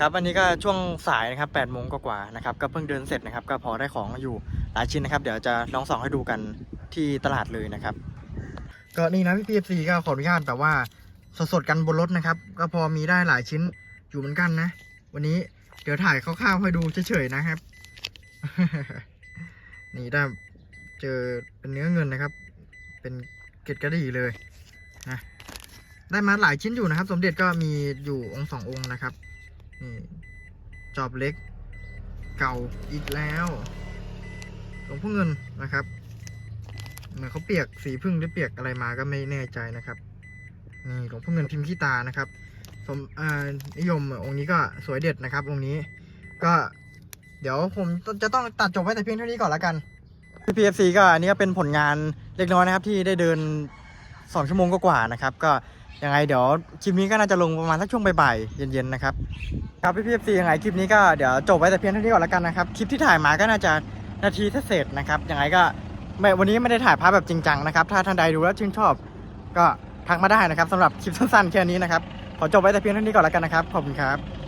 ครับอันนี้ก็ช่วงสายนะครับ8โมงกว่าๆนะครับก็เพิ่งเดินเสร็จนะครับ ก็พอได้ของอยู่หลายชิ้นนะครับ เดี๋ยวจะลองส่องให้ดูกันที่ตลาดเลยนะครับ ก็นี่นะพี่พีเอฟซีก็ขออนุญาตแบบว่าสดๆกันบนรถนะครับ ก็พอมีได้หลายชิ้นอยู่เหมือนกันนะ วันนี้เดี๋ยวถ่ายคร่าวๆให้ดูเฉยๆนะครับ นี่ได้เจอเป็นเนื้อเงินนะครับ เป็นเกล็ดกระดี่เลยนะได้มาหลายชิ้นอยู่นะครับ สมเด็จก็มีอยู่องค์สององค์นะครับ นี่จอบเล็กเก่าอีกแล้วหลวงพ่อเงินนะครับเหมือนเขาเปียกสีพึ่งหรือเปียกอะไรมาก็ไม่แน่ใจนะครับนี่หลวงพ่อเงินพิมพ์ขี้ตานะครับ สมนิยมองค์นี้ก็สวยเด็ดนะครับองค์นี้ ก็เดี๋ยวผมจะต้องตัดจบไว้แต่เพียงเท่านี้ก่อนละกัน PPFC ก็อันนี้ก็เป็นผลงานเล็กน้อยนะครับที่ได้เดิน 2 ชั่วโมงก็กว่าๆนะครับ ก็ยังไงเดี๋ยวคลิปนี้ก็น่าจะลงประมาณสักช่วงบ่ายๆเย็นๆนะครับครับ PPFC ยังไงคลิปนี้ก็เดี๋ยวจบไว้แต่เพียงเท่านี้ก่อนละกันนะครับคลิปที่ถ่ายมาก็น่าจะนาทีเศษๆนะครับยังไงก็ไม่วันนี้ไม่ได้ถ่ายภาพแบบจริงจังนะครับถ้าท่านใดดูแล้วชื่นชอบ ก็ทักมาได้นะครับสำหรับคลิปสั้นๆแค่นี้นะครับขอจบไว้แต่เพียงเท่านี้ก่อนละกันนะครับขอบคุณครับ